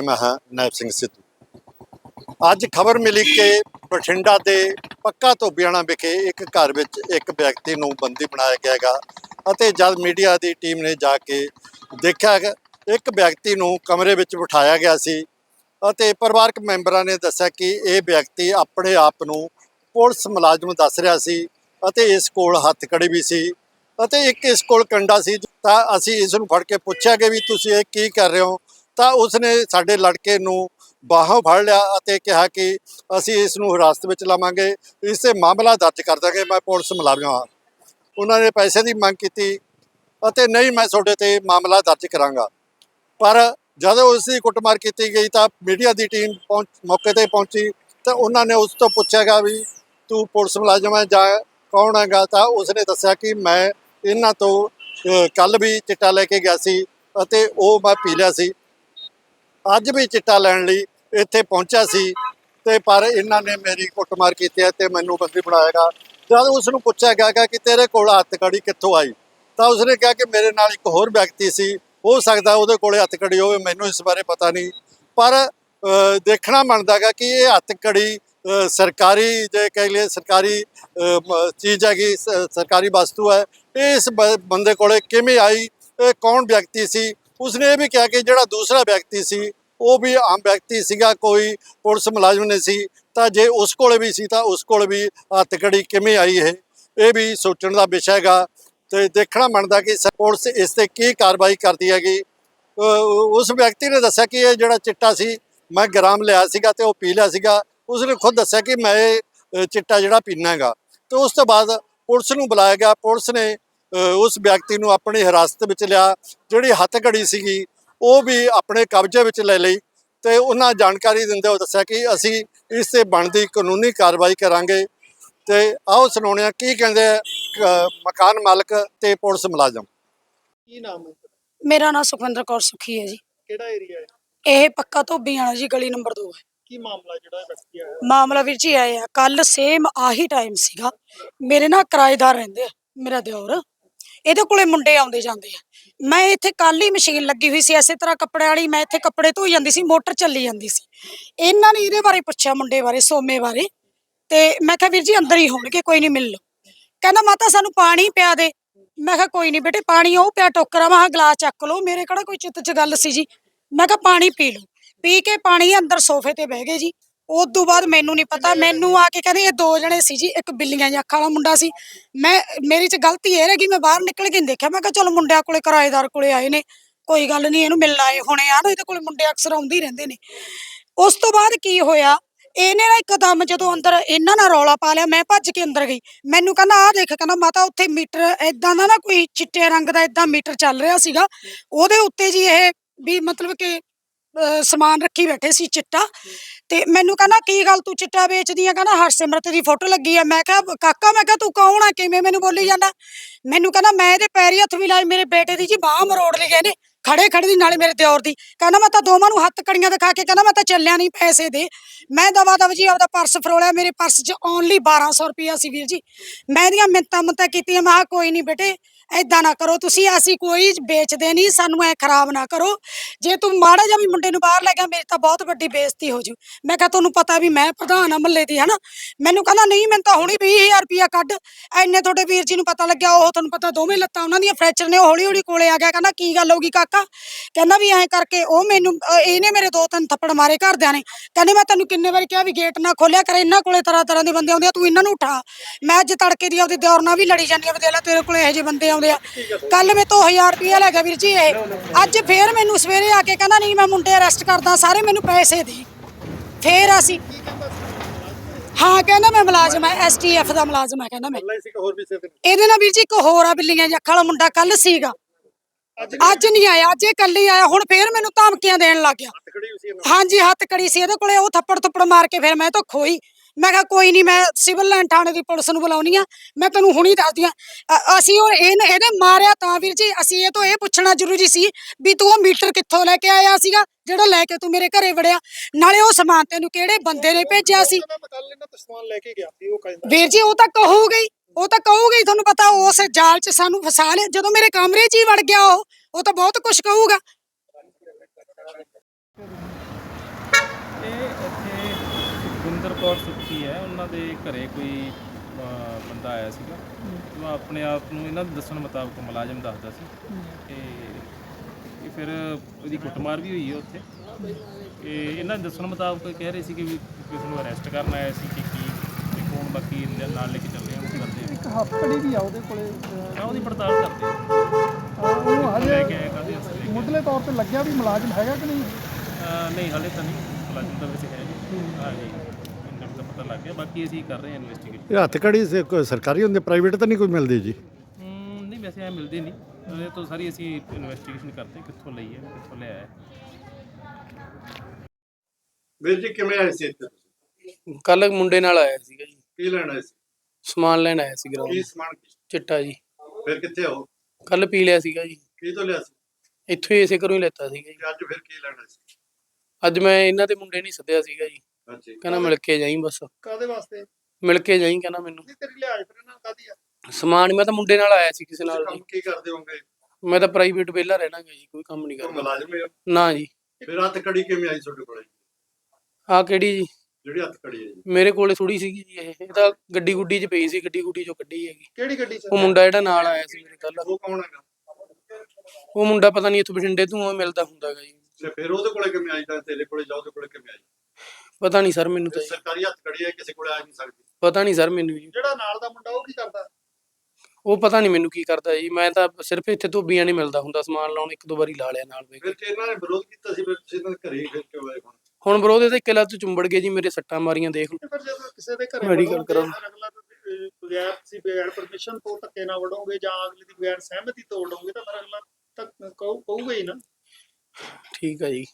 ਮੈਂ ਹਾਂ, ਨਾਇਬ ਸਿੰਘ ਸਿੱਧੂ। ਅੱਜ ਖਬਰ ਮਿਲੀ ਕਿ ਬਠਿੰਡਾ ਦੇ ਪੱਕਾ ਧੋਬੀਆਣਾ ਵਿਖੇ ਇੱਕ ਘਰ ਵਿੱਚ ਇੱਕ ਵਿਅਕਤੀ ਨੂੰ ਬੰਦੀ ਬਣਾਇਆ ਗਿਆ ਹੈਗਾ ਅਤੇ ਜਦ ਮੀਡੀਆ ਦੀ ਟੀਮ ਨੇ ਜਾ ਕੇ ਦੇਖਿਆ ਇੱਕ ਵਿਅਕਤੀ ਨੂੰ ਕਮਰੇ ਵਿੱਚ ਬਿਠਾਇਆ ਗਿਆ ਸੀ ਅਤੇ ਪਰਿਵਾਰਕ ਮੈਂਬਰਾਂ ਨੇ ਦੱਸਿਆ ਕਿ ਇਹ ਵਿਅਕਤੀ ਆਪਣੇ ਆਪ ਨੂੰ ਪੁਲਿਸ ਮੁਲਾਜ਼ਮ ਦੱਸ ਰਿਹਾ ਸੀ ਅਤੇ ਇਸ ਕੋਲ ਹੱਥਕੜੀ ਵੀ ਸੀ ਅਤੇ ਇੱਕ ਇਸ ਕੋਲ ਕੰਡਾ ਸੀ ਤਾਂ ਅਸੀਂ ਇਸ ਨੂੰ ਫੜ ਕੇ ਪੁੱਛਿਆ ਕਿ ਵੀ ਤੁਸੀਂ ਇਹ ਕੀ ਕਰ ਰਹੇ ਹੋ? ਤਾਂ ਉਸਨੇ ਸਾਡੇ ਲੜਕੇ ਨੂੰ ਬਾਹੋਂ ਫੜ ਲਿਆ ਅਤੇ ਕਿਹਾ ਕਿ ਅਸੀਂ ਇਸ ਨੂੰ ਹਿਰਾਸਤ ਵਿੱਚ ਲਵਾਂਗੇ, ਇਸ ਤੇ ਮਾਮਲਾ ਦਰਜ ਕਰ ਦਾਂਗੇ, ਮੈਂ ਪੁਲਿਸ ਮੁਲਾਜ਼ਮ ਹਾਂ। ਉਹਨਾਂ ਨੇ ਪੈਸੇ ਦੀ ਮੰਗ ਕੀਤੀ ਅਤੇ ਨਹੀਂ ਮੈਂ ਤੁਹਾਡੇ ਤੇ ਮਾਮਲਾ ਦਰਜ ਕਰਾਂਗਾ। ਪਰ ਜਦੋਂ ਉਸ ਦੀ ਕੁੱਟਮਾਰ ਕੀਤੀ ਗਈ ਤਾਂ ਮੀਡੀਆ ਦੀ ਟੀਮ ਪਹੁੰਚ, ਮੌਕੇ ਤੇ ਪਹੁੰਚੀ ਤਾਂ ਉਹਨਾਂ ਨੇ ਉਸ ਤੋਂ ਪੁੱਛਿਆਗਾ ਵੀ ਤੂੰ ਪੁਲਿਸ ਮੁਲਾਜ਼ਮ ਹੈ ਜਾਂ ਕੌਣ ਹੈਗਾ? ਤਾਂ ਉਸਨੇ ਦੱਸਿਆ ਕਿ ਮੈਂ ਇਹਨਾਂ ਤੋਂ ਕੱਲ ਵੀ ਚਿੱਟਾ ਲੈ ਕੇ ਗਿਆ ਸੀ ਅਤੇ ਉਹ ਮੈਂ ਪੀ ਲਿਆ ਸੀ। ਅੱਜ ਵੀ ਚਿੱਟਾ ਲੈਣ ਲਈ ਇੱਥੇ ਪਹੁੰਚਿਆ ਸੀ ਤੇ ਪਰ ਇਹਨਾਂ ਨੇ ਮੇਰੀ ਕੁੱਟਮਾਰ ਕੀਤੀ ਹੈ ਤੇ ਮੈਨੂੰ ਬੰਦੀ ਬਣਾਏਗਾ ਜਦ ਉਸ ਨੂੰ ਪੁੱਛਿਆ ਗਿਆ ਗਾ ਕਿ ਤੇਰੇ ਕੋਲ ਹੱਥਕੜੀ ਕਿੱਥੋਂ ਆਈ ਤਾਂ ਉਸਨੇ ਕਿਹਾ ਕਿ ਮੇਰੇ ਨਾਲ ਇੱਕ ਹੋਰ ਵਿਅਕਤੀ ਸੀ ਹੋ ਸਕਦਾ ਉਹਦੇ ਕੋਲੇ ਹੱਥਕੜੀ ਹੋਵੇ ਮੈਨੂੰ ਇਸ ਬਾਰੇ ਪਤਾ ਨਹੀਂ। ਪਰ ਅ, ਦੇਖਣਾ ਬਣਦਾਗਾ ਕਿ ਇਹ ਹੱਥਕੜੀ ਅ, ਸਰਕਾਰੀ ਜੇ ਕਹਿ ਲਈਏ ਸਰਕਾਰੀ ਚੀਜ਼ ਹੈਗੀ ਸਰਕਾਰੀ ਵਸਤੂ ਹੈ ਇਹ ਇਸ ਬ- ਬੰਦੇ ਕੋਲੇ ਕਿਵੇਂ ਆਈ ਇਹ ਕੌਣ ਵਿਅਕਤੀ ਸੀ? ਉਸਨੇ ਇਹ ਵੀ ਕਿਹਾ ਕਿ ਜਿਹੜਾ ਦੂਸਰਾ ਵਿਅਕਤੀ ਸੀ ਉਹ ਵੀ ਆਮ ਵਿਅਕਤੀ ਸੀਗਾ, ਕੋਈ ਪੁਲਿਸ ਮੁਲਾਜ਼ਮ ਨਹੀਂ ਸੀ। ਤਾਂ ਜੇ ਉਸ ਕੋਲੇ ਵੀ ਸੀ, ਤਾਂ ਉਸ ਕੋਲ ਵੀ ਹੱਥਕੜੀ ਕਿਵੇਂ ਆਈ ਇਹ? ਇਹ ਵੀ ਸੋਚਣ ਦਾ ਵਿਸ਼ਾ ਹੈਗਾ ਤੇ ਦੇਖਣਾ ਬਣਦਾ ਕਿ ਸ- ਪੁਲਿਸ ਇਸ ਤੇ ਕੀ ਕਾਰਵਾਈ ਕਰਦੀ ਹੈਗੀ। ਉਸ ਵਿਅਕਤੀ ਨੇ ਦੱਸਿਆ ਕਿ ਇਹ ਜਿਹੜਾ ਚਿੱਟਾ ਸੀ, ਮੈਂ ਗ੍ਰਾਮ ਲਿਆ ਸੀਗਾ ਤੇ ਉਹ ਪੀ ਲਿਆ ਸੀਗਾ। ਉਸਨੇ ਖੁਦ ਦੱਸਿਆ ਕਿ ਮੈਂ ਇਹ ਚਿੱਟਾ ਜਿਹੜਾ ਪੀਣਾ ਹੈਗਾ। ਤੇ ਉਸ ਤੋਂ ਬਾਅਦ ਪੁਲਿਸ ਨੂੰ ਬੁਲਾਇਆ ਗਿਆ। ਪੁਲਿਸ ਨੇ ਉਸ ਵਿਅਕਤੀ ਨੂੰ ਆਪਣੀ ਹਿਰਾਸਤ ਵਿੱਚ ਲਿਆ, ਜਿਹੜੀ ਹੱਥ ਘੜੀ ਸੀਗੀ। ਉਹ ਵੀ ਆਪਣੇ ਕਬਜ਼ੇ ਵਿੱਚ ਲੈ ਲਈ ਤੇ ਉਹਨਾਂ ਜਾਣਕਾਰੀ ਦਿੰਦੇ ਹੋਏ ਦੱਸਿਆ ਕਿ ਅਸੀਂ ਇਸ ਤੇ ਬਣਦੀ ਕਾਨੂੰਨੀ ਕਾਰਵਾਈ ਕਰਾਂਗੇ ਤੇ ਆਓ ਸੁਣਾਉਂਦੇ ਹਾਂ ਕੀ ਕਹਿੰਦੇ ਆ, ਮਕਾਨ ਮਾਲਕ ਤੇ ਪੁਲਿਸ ਮੁਲਾਜ਼ਮ। ਕੀ ਨਾਮ ਹੈ? ਤੁਹਾਡਾ? ਮੇਰਾ ਨਾਮ ਸੁਖਵਿੰਦਰ ਕੌਰ ਸੁਖੀ ਹੈ ਜੀ। ਕਿਹੜਾ ਏਰੀਆ ਹੈ? ਇਹ ਪੱਕਾ ਧੋਬੀ ਆਣਾ ਜੀ ਗਲੀ ਨੰਬਰ 2 ਹੈ। ਕੀ ਮਾਮਲਾ ਜਿਹੜਾ ਵਿਅਕਤੀ ਆਇਆ ਮਾਮਲਾ ਵੀਰ ਜੀ ਆਇਆ ਕੱਲ ਸੇਮ ਆਹੀ ਟਾਈਮ ਸੀਗਾ। ਮੇਰੇ ਨਾਲ ਕਿਰਾਏਦਾਰ ਰਹਿੰਦੇ ਆ ਮੇਰਾ ਦਿਓਰ। ਇਹਦੇ ਕੋਲੇ ਮੁੰਡੇ ਆਉਂਦੇ ਜਾਂਦੇ ਆ। ਮੈਂ ਇੱਥੇ ਕੱਲ ਹੀ ਮਸ਼ੀਨ ਲੱਗੀ ਹੋਈ ਸੀ, ਐਸੇ ਤਰ੍ਹਾਂ ਕੱਪੜੇ ਵਾਲੀ, ਮੈਂ ਇੱਥੇ ਕੱਪੜੇ ਧੋਈ ਜਾਂਦੀ ਸੀ, ਮੋਟਰ ਚੱਲੀ ਜਾਂਦੀ ਸੀ। ਇਹਨਾਂ ਨੇ ਇਹਦੇ ਬਾਰੇ ਪੁੱਛਿਆ ਮੁੰਡੇ ਬਾਰੇ, ਸੋਮੇ ਬਾਰੇ। ਤੇ ਮੈਂ ਕਿਹਾ, ਵੀਰ ਜੀ, ਅੰਦਰ ਹੀ ਹੋਣਗੇ, ਕੋਈ ਨਹੀਂ ਮਿਲ ਲਓ। ਕਹਿੰਦਾ, ਮਾਤਾ, ਸਾਨੂੰ ਪਾਣੀ ਪਿਆ ਦੇ। ਮੈਂ ਕਿਹਾ, ਕੋਈ ਨਹੀਂ ਬੇਟੇ, ਪਾਣੀ ਉਹ ਪਿਆ, ਟੋਕਰਾ, ਮੈਂ ਗਲਾਸ ਚੱਕ ਲਓ, ਮੇਰੇ ਕਿਹੜਾ ਕੋਈ ਚਿੱਤ 'ਚ ਗੱਲ ਸੀ ਜੀ? ਮੈਂ ਕਿਹਾ, ਪਾਣੀ ਪੀ ਲਓ। ਪੀ ਕੇ ਪਾਣੀ ਅੰਦਰ ਸੋਫੇ ਤੇ ਬਹਿ ਗਏ ਜੀ। ਉਸ ਤੋਂ ਬਾਅਦ ਮੈਨੂੰ ਨਹੀਂ ਪਤਾ ਮੈਨੂੰ ਆ ਕੇ ਕਹਿੰਦੇ ਇਹ ਦੋ ਜਣੇ ਸੀ ਜੀ ਇੱਕ ਬਿੱਲੀਆਂ ਜਾਂ ਅੱਖਾਂ ਵਾਲਾ ਮੁੰਡਾ ਸੀ। ਮੈਂ ਮੇਰੀ ਚ ਗਲਤੀ ਇਹ ਰਹੀ ਮੈਂ ਬਾਹਰ ਨਿਕਲ ਕੇ ਦੇਖਿਆ। ਮੈਂ ਕਿਹਾ ਚਲ ਮੁੰਡਿਆਂ ਕੋਲੇ ਕਿਰਾਏਦਾਰ ਕੋਲੇ ਆਏ ਨੇ ਕੋਈ ਗੱਲ ਨਹੀਂ ਇਹਨੂੰ ਮਿਲਣ ਆਏ ਹੋਣੇ ਆ ਨਾ ਇਹਦੇ ਕੋਲੇ ਮੁੰਡੇ ਅਕਸਰ ਆਉਂਦੇ ਹੀ ਰਹਿੰਦੇ ਨੇ। ਉਸ ਤੋਂ ਬਾਅਦ ਕੀ ਹੋਇਆ ਇਹਨੇ ਨਾ ਇੱਕਦਮ ਜਦੋਂ ਅੰਦਰ ਇਹਨਾਂ ਨਾਲ ਰੌਲਾ ਪਾ ਲਿਆ ਮੈਂ ਭੱਜ ਕੇ ਅੰਦਰ ਗਈ। ਮੈਨੂੰ ਕਹਿੰਦਾ ਆਹ ਦੇਖ ਕਹਿੰਦਾ ਮਾਤਾ ਉੱਥੇ ਮੀਟਰ ਐਦਾਂ ਦਾ ਨਾ ਕੋਈ ਚਿੱਟੇ ਰੰਗ ਦਾ ਐਦਾਂ ਮੀਟਰ ਚੱਲ ਰਿਹਾ ਸੀਗਾ। ਉਹਦੇ ਉੱਤੇ ਜੀ ਇਹ ਵੀ ਮਤਲਬ ਕਿ ਅਹ ਸਮਾਨ ਰੱਖੀ ਬੈਠੇ ਸੀ ਚਿੱਟਾ। ਤੇ ਮੈਨੂੰ ਕਹਿੰਦਾ ਕੀ ਗੱਲ ਤੂੰ ਚਿੱਟਾ ਵੇਚਦੀ ਆ? ਕਹਿੰਦਾ ਹਰਸਿਮਰਤ ਦੀ ਫੋਟੋ ਲੱਗੀ ਆ। ਮੈਂ ਕਿਹਾ ਕਾਕਾ ਮੈਂ ਕਿਹਾ ਤੂੰ ਕੌਣ ਆ? ਕਿਵੇਂ ਮੈਨੂੰ ਬੋਲੀ ਜਾਂਦਾ? ਮੈਨੂੰ ਕਹਿੰਦਾ ਮੈਂ ਇਹਦੇ ਪੈਰੀ ਹੱਥ ਵੀ ਲਾਏ ਮੇਰੇ ਬੇਟੇ ਦੀ ਜੀ ਬਾਹ ਮਰੋੜ ਲਈ ਗਏ ਨੇ ਖੜੇ ਖੜੇ ਦੀ ਨਾਲੇ ਮੇਰੇ ਦਿਓਰ ਦੀ। ਕਹਿੰਦਾ ਮੈਂ ਤਾਂ ਦੋਵਾਂ ਨੂੰ ਹੱਥ ਕੜੀਆਂ ਦਿਖਾ ਕੇ ਕਹਿੰਦਾ ਮੈਂ ਤਾਂ ਚੱਲਿਆ ਨਹੀਂ ਪੈਸੇ ਦੇ। ਮੈਂ ਦਵਾ ਦਵ ਜੀ ਆਪਦਾ ਪਰਸ ਫਰੋਲਿਆ ਮੇਰੇ ਪਰਸ 'ਚ ਓਨਲੀ 1200 ਰੁਪਿਆ ਸੀ ਵੀਰ ਜੀ। ਮੈਂ ਇਹਦੀਆਂ ਮਿੰਤਾਂ ਮੁੰਤਾਂ ਕੀਤੀਆਂ ਮੈਂ ਕਿਹਾ ਕੋਈ ਨਹੀਂ ਬੇਟੇ ਐਦਾਂ ਨਾ ਕਰੋ, ਤੁਸੀਂ ਅਸੀਂ ਕੋਈ ਵੇਚਦੇ ਨਹੀਂ, ਸਾਨੂੰ ਐ ਖਰਾਬ ਨਾ ਕਰੋ। ਜੇ ਤੂੰ ਮਾੜਾ ਜਿਹਾ ਵੀ ਮੁੰਡੇ ਨੂੰ ਬਾਹਰ ਲੈ ਗਿਆ, ਮੇਰੀ ਤਾਂ ਬਹੁਤ ਵੱਡੀ ਬੇਇੱਜ਼ਤੀ ਹੋ ਜੂ। ਮੈਂ ਕਿਹਾ ਤੁਹਾਨੂੰ ਪਤਾ ਵੀ ਮੈਂ ਪ੍ਰਧਾਨ ਆ ਮਹੱਲੇ ਦੀ, ਹਨਾ? ਮੈਨੂੰ ਕਹਿੰਦਾ, ਨਹੀਂ, ਮੈਨੂੰ ਤਾਂ ਹੁਣੀ 20000 ਰੁਪਿਆ ਕੱਢ। ਐਨੇ ਤੁਹਾਡੇ ਵੀਰ ਜੀ ਨੂੰ ਪਤਾ ਲੱਗਿਆ, ਉਹ ਤੁਹਾਨੂੰ ਪਤਾ ਦੋਵੇਂ ਲੱਤਾਂ ਉਹਨਾਂ ਦੀਆਂ ਫ੍ਰੈਕਚਰ ਨੇ, ਉਹ ਹੌਲੀ ਹੌਲੀ ਕੋਲੇ ਆ ਗਿਆ, ਕਹਿੰਦਾ, ਕੀ ਗੱਲ ਹੋ ਗਈ ਕਾਕਾ? ਕਹਿੰਦਾ ਵੀ ਐਂ ਕਰਕੇ, ਉਹ ਮੈਨੂੰ ਇਹਨੇ ਮੇਰੇ ਦੋ ਤਿੰਨ ਥੱਪੜ ਮਾਰੇ ਘਰਦਿਆਂ ਨੇ। ਕਹਿੰਦੇ, ਮੈਂ ਤੈਨੂੰ ਕਿੰਨੇ ਵਾਰੀ ਕਿਹਾ ਵੀ ਗੇਟ ਨਾ ਖੋਲਿਆ ਕਰ, ਇਹਨਾਂ ਕੋਲੇ ਤਰ੍ਹਾਂ ਤਰ੍ਹਾਂ ਦੇ ਬੰਦੇ ਆਉਂਦੇ ਆ, ਤੂੰ ਇਹਨਾਂ ਨੂੰ ਉਠਾ। ਮੈਂ ਅੱਜ ਤੜਕੇ ਦੀ ਆਪਦੀ ਦਿਓਰ ਨਾਲ ਵੀ ਲੜੀ ਜਾਂਦੀ ਆ, ਵੀ ਦੇਖ ਲੈ ਤੇਰੇ ਕੋਲੇ ਇਹੋ ਜਿਹੇ ਬੰਦੇ ਆਉਂਦੇ ਆ। ਕੱਲ ਮੇ ਤੋਂ 1000 ਰੁਪਇਆ ਲੈ ਗਿਆ ਵੀਰ ਜੀ ਇਹ। ਅੱਜ ਫੇਰ ਮੈਨੂੰ ਸਵੇਰੇ ਆ ਕੇ ਕਹਿੰਦਾ ਨਹੀਂ ਮੈਂ ਮੁੰਡੇ ਅਰੈਸਟ ਕਰਦਾ ਸਾਰੇ ਮੈਨੂੰ ਪੈਸੇ ਦੇ। ਫੇਰ ਅਸੀਂ ਹਾਂ ਕਹਿੰਦਾ ਮੈਂ ਮੁਲਾਜ਼ਮ ਐ ਐਸਟੀਐਫ ਦਾ ਮੁਲਾਜ਼ਮ ਐ ਕਹਿੰਦਾ ਮੈਂ। ਇਹਦੇ ਨਾਲ ਵੀਰ ਜੀ ਇੱਕ ਹੋਰ ਆ ਬਿੱਲੀਆਂ ਜੱਖਾਂ ਵਾਲਾ ਮੁੰਡਾ ਕੱਲ ਸੀਗਾ। ਅੱਜ ਨਹੀਂ ਆਇਆ ਅੱਜ ਇਹ ਕੱਲ ਹੀ ਆਇਆ ਹੁਣ ਫੇਰ ਮੈਨੂੰ ਧਮਕੀਆਂ ਦੇਣ ਲੱਗ ਗਿਆ। ਹਾਂਜੀ ਹੱਥ ਕੜੀ ਸੀ ਇਹਦੇ ਕੋਲੇ ਉਹ ਥੱਪੜ ਥੱਪੜ ਮਾਰ ਕੇ ਫਿਰ ਮੈਂ ਤਾਂ ਖੋਈ। ਮੈਂ ਕਿਹਾ ਕੋਈ ਨਹੀਂ ਮੈਂ ਸਿਵਲ ਲਾਈਨ ਥਾਣੇ ਦੀ ਪੁਲਿਸ ਨੂੰ ਬੁਲਾਉਣੀ ਆ ਮੈਂ ਤੈਨੂੰ ਹੁਣੀ ਦੱਸਦੀ ਆ। ਅ- ਅਸੀਂ ਉਹ ਇਹਨੇ ਇਹਨੇ ਮਾਰਿਆ ਤਾਂ ਵੀਰ ਜੀ ਅਸੀਂ ਇਹ ਤੋਂ ਇਹ ਪੁੱਛਣਾ ਜ਼ਰੂਰੀ ਸੀ ਵੀ ਤੂੰ ਉਹ ਮੀਟਰ ਕਿੱਥੋਂ ਲੈ ਕੇ ਆਇਆ ਸੀਗਾ ਜਿਹੜਾ ਲੈ ਕੇ ਤੂੰ ਮੇਰੇ ਘਰੇ ਵੜਿਆ। ਨਾਲੇ ਉਹ ਸਮਾਨ ਤੈਨੂੰ ਕਿਹੜੇ ਬੰਦੇ ਨੇ ਭੇਜਿਆ ਸੀ? ਕਹਿੰਦਾ ਮੈਂ ਕੱਲ ਇਹਨਾਂ ਤੋਂ ਸਮਾਨ ਲੈ ਕੇ ਗਿਆ ਸੀ ਉਹ ਕਹਿੰਦਾ ਵੀਰ ਜੀ ਉਹ ਤਾਂ ਕਹੂਗਾ ਹੀ ਉਹ ਤਾਂ ਕਹੂਗਾ ਹੀ ਤੁਹਾਨੂੰ ਪਤਾ ਉਸ ਜਾਲ 'ਚ ਸਾਨੂੰ ਫਸਾ ਲਿਆ। ਜਦੋਂ ਮੇਰੇ ਕਮਰੇ 'ਚ ਹੀ ਵੜ ਗਿਆ ਉਹ ਉਹ ਤਾਂ ਬਹੁਤ ਕੁਝ ਕਹੂਗਾ। ਇਹ ਇੱਥੇ ਸੁਖਵਿੰਦਰ ਕੌਰ ਸੁੱਖੀ ਹੈ ਉਹਨਾਂ ਦੇ ਘਰੇ ਕੋਈ ਅਹ, ਬੰਦਾ ਆਇਆ ਸੀਗਾ। ਉਹ ਆਪਣੇ ਆਪ ਨੂੰ ਇਹਨਾਂ ਦੇ ਦੱਸਣ ਮੁਤਾਬਕ ਮੁਲਾਜ਼ਮ ਦੱਸਦਾ ਸੀ ਤੇ ਇਹ ਫਿਰ ਉਹਦੀ ਕੁੱਟਮਾਰ ਵੀ ਹੋਈ ਹੈ ਉੱਥੇ। ਤੇ ਇਹਨਾਂ ਦੇ ਦੱਸਣ ਮੁਤਾਬਕ ਕਹਿ ਰਹੇ ਸੀ ਕਿ ਵੀ ਕਿਸ ਨੂੰ ਅਰੈਸਟ ਕਰਨ ਆਇਆ ਸੀ ਕਿ ਕੀ ਤੇ ਕੌਣ ਬਾਕੀ ਇਹਦੇ ਨਾਲ ਲੈ ਕੇ ਚੱਲੇ ਆ ਉਹ ਕਰਦੇ ਇੱਕ ਹਫਤੜੀ ਵੀ ਆ ਉਹਦੇ ਕੋਲੇ ਆ ਉਹਦੀ ਪੜਤਾਲ ਕਰਦੇ ਆ। ਉਹਨੂੰ ਲੈ ਕੇ ਆਏ ਲੈ। ਮੁੱਢਲੇ ਤੌਰ ਤੇ ਲੱਗਿਆ ਵੀ ਮੁਲਾਜ਼ਮ ਹੈਗਾ ਕਿ ਨਹੀਂ? ਨਹੀਂ ਹਾਲੇ ਤਾਂ ਨਹੀਂ। ਮੁਲਾਜ਼ਮ ਤਾਂ ਵਿੱਚ ਹੈ ਨਹੀਂ। ਹਾਂ। ਜੀ ਪਤਾ ਲੱਗ ਗਿਆ ਬਾਕੀ ਅਸੀਂ ਕਰ ਰਹੇ ਹਾਂ ਇਨਵੈਸਟੀਗੇਸ਼ਨ ਇਹ ਹੱਥਕੜੀ ਸੇ- ਕੋਈ ਸਰਕਾਰੀ ਹੁੰਦੇ ਪ੍ਰਾਈਵੇਟ ਤਾਂ ਨਹੀਂ ਕੋਈ ਮਿਲਦੀ ਜੀ? ਨਹੀਂ ਵੈਸੇ ਐ ਮਿਲਦੇ ਨਹੀਂ। ਇਹ ਤੋਂ ਸਾਰੀ ਅਸੀਂ ਇਨਵੈਸਟੀਗੇਸ਼ਨ ਕਰਦੇ ਕਿੱਥੋਂ ਲਈ ਹੈ ਕਿੱਥੋਂ ਲਿਆ ਹੈ। ਵੀਰ ਜੀ ਕਿਵੇਂ ਆਏ ਸੀ ਇੱਥੇ? ਕੱਲ ਮੁੰਡੇ ਨਾਲ ਆਇਆ ਸੀਗਾ ਜੀ। ਕੀ ਲੈਣ ਆਏ ਸੀ? ਸਮਾਨ ਲੈਣ ਆਇਆ ਸੀ ਕੀ ਗਰਾਊਂਡ ਸਮਾਨ? ਕੀ? ਚਿੱਟਾ ਜੀ। ਫਿਰ ਕਿੱਥੇ ਹੋ ਕੱਲ ਪੀ ਲਿਆ ਸੀਗਾ ਜੀ। ਕੀ ਤੋਂ ਲਿਆ ਸੀ? ਇੱਥੋਂ ਹੀ ਇਸੇ ਘਰੋਂ ਹੀ ਲੈਤਾ ਸੀਗਾ ਜੀ। ਤੇ ਅੱਜ ਫਿਰ ਕੀ ਲੈਣਾ ਸੀ? ਅੱਜ ਮੈਂ ਇਹਨਾਂ ਦੇ ਮੁੰਡੇ ਨਹੀਂ ਸੱਦਿਆ ਸੀਗਾ ਜੀ। ਅੱਛਾ ਜੀ। ਕਹਿੰਦਾ ਮਿਲ ਕੇ ਜਾਈਂ ਬਸ। ਕਾਦੇ ਵਾਸਤੇ? ਮਿਲ ਕੇ ਜਾਈਂ ਕਹਿੰਦਾ ਮੈਨੂੰ। ਨਹੀਂ ਤੇਰੀ ਲਿਆਜ ਫਿਰ ਇਹਨਾਂ ਕਾਦੀ ਆ? ਸਮਾਨ ਮੈਂ ਤਾਂ ਮੁੰਡੇ ਨਾਲ ਆਇਆ ਸੀ ਕਿਸੇ ਨਾਲ ਜੀ। ਕੰਮ ਕੀ ਕਰਦੇ ਹੋਗੇ ਮੈਂ ਤਾਂ ਪ੍ਰਾਈਵੇਟ ਵਿਹਲਾ ਰਹਿਣਾ ਗਾ ਜੀ ਕੋਈ ਕੰਮ ਨਹੀਂ ਕਰਦਾ ਮੁਲਾਜ਼ਮ ਹੈ ਨਾ ਜੀ। ਫਿਰ ਹੱਥਕੜੀ ਕਿਵੇਂ ਆਈ ਤੁਹਾਡੇ ਕੋਲੇ? ਆਹ ਕਿਹੜੀ ਜੀ? ਜਿਹੜੀ ਹੱਥਕੜੀ ਹੈ ਜੀ ਮੇਰੇ ਕੋਲੇ ਥੋੜੀ ਸੀਗੀ ਜੀ ਇਹ। ਇਹ ਤਾਂ ਗੱਡੀ ਗੁੱਡੀ 'ਚ ਪਈ ਸੀ ਗੱਡੀ ਗੁੱਡੀ 'ਚੋਂ ਕੱਢੀ ਹੈਗੀ। ਕਿਹੜੀ ਗੱਡੀ ਚ ਉਹ ਮੁੰਡਾ ਜਿਹੜਾ ਨਾਲ ਆਇਆ ਸੀ ਮੇਰੇ ਕੱਲ ਉਹ ਕੌਣ ਹੈਗਾ? ਉਹ ਮੁੰਡਾ ਪਤਾ ਨਹੀਂ ਇੱਥੋਂ ਬਠਿੰਡੇ ਤੋਂ ਮਿਲਦਾ ਹੁੰਦਾਗਾ ਜੀ। ਤੇ ਫਿਰ ਉਹਦੇ ਕੋਲੇ ਕਿਵੇਂ ਆਈ? ਤਾਂ ਤੇਰੇ ਕੋਲੇ ਉਹਦੇ ਕੋਲੇ ਕਿਵੇਂ ਆਈ? ਪਤਾ ਨਹੀਂ ਸਰ ਮੈਨੂੰ ਤਾਂ ਜੀ। ਸਰਕਾਰੀ ਹੱਥਕੜੀ ਹੈ ਕਿਸੇ ਕੋਲੇ ਆ ਨਹੀਂ ਸਕਦੀ। ਪਤਾ ਨਹੀਂ ਸਰ ਮੈਨੂੰ ਜੀ। ਜਿਹੜਾ ਨਾਲ ਦਾ ਮੁੰਡਾ ਉਹ ਕੀ ਕਰਦਾ? ਉਹ ਪਤਾ ਨਹੀਂ ਮੈਨੂੰ ਕੀ ਕਰਦਾ ਜੀ। ਮੈਂ ਤਾਂ ਸਿਰਫ ਇੱਥੇ ਧੋਬੀਆਂ ਨਹੀਂ ਮਿਲਦਾ ਹੁੰਦਾ ਸਮਾਨ ਲਾਉਣ ਇੱਕ ਦੋ ਵਾਰੀ ਲਾ ਲਿਆ ਨਾਲ ਵੇ ਫਿਰ ਤੇ ਇਹਨਾਂ ਨੇ ਵਿਰੋਧ ਕੀਤਾ ਸੀ ਫਿਰ ਤੁਸੀਂ ਇਹਨਾਂ ਦੇ ਘਰੇ ਫਿਰ ਕਿਉਂ ਆਏ ਹੁਣ? ਹੁਣ ਬਰੋ ਦੇ ਤਾਂ ਇੱਕ ਲੱਤ ਚੁੰਬੜ ਗਏ ਜੀ ਮੇਰੇ ਸੱਟਾਂ ਮਾਰੀਆਂ ਦੇਖ ਲਓ। ਤੇ ਫਿਰ ਜਦੋਂ ਕਿਸੇ ਦੇ ਘਰੇ Medical ਵੜੋਗੇ, ਕਰਾਉਣ। ਫਿਰ ਅਗਲਾ ਤਾਂ, ਅਹ, ਬਗੈਰ ਤੁਸੀਂ ਬਗੈਰ ਪਰਮਿਸ਼ਨ ਤੋਂ ਧੱਕੇ ਨਾਲ ਵੜੋਗੇ ਜਾਂ ਅਗਲੇ ਦੀ ਬਗੈਰ ਸਹਿਮਤੀ ਤੋਂ ਵੜੋਗੇ ਤਾਂ ਫਿਰ ਅਗਲਾ ਤੱਕ ਕਹੂ- ਕਹੂਗਾ ਹੀ ਨਾ। ਠੀਕ ਆ ਜੀ।